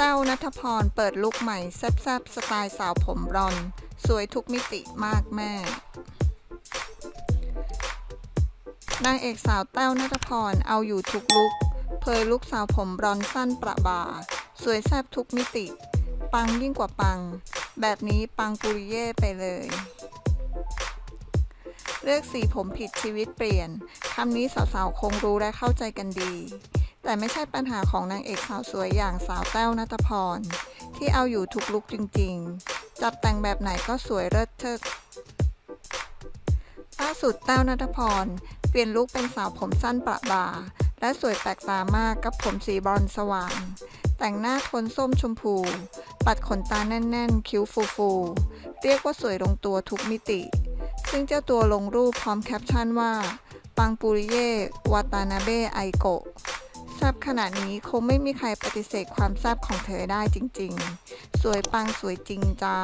ต้วนัทพรเปิดลุคใหม่แซ่บๆสไตล์สาวผมบลอน สวยทุกมิติมากแม่ นางเอกสาวแต้วนัทพรเอาอยู่ทุกลุกเผยลุกสาวผมบลอนสั้นประบา สวยแซ่บทุกมิติ ปังยิ่งกว่าปัง แบบนี้ปังปุริเย่ไปเลย เลือกสีผมผิดชีวิตเปลี่ยน คำนี้สาวๆคงรู้และเข้าใจกันดี แต่ไม่ใช่ปัญหาของนางเอกสาวสวยอย่างสาวแต้วนัทพร ที่เอาอยู่ทุกลุกจริงๆ จัดแต่งแบบไหนก็สวยเลิศเชิดล่าสุดแต้วนัทพร เปลี่ยนลุคเป็นสาวผมสั้นประบ่าและสวยแปลกตามากกับผมสีบรอนสว่าง แต่งหน้าโทนส้มชมพู ปัดขนตาแน่น ๆ คิ้วฟูๆ เรียกว่าสวยลงตัวทุกมิติ ซึ่งเจ้าตัวลงรูปพร้อมแคปชั่นว่า ปังปุริเย วาตานาเบะไอโกะ แซบขนาดนี้คงไม่มีใครปฏิเสธความแซบของเธอได้จริง ๆ สวยปังสวยจริงจ้า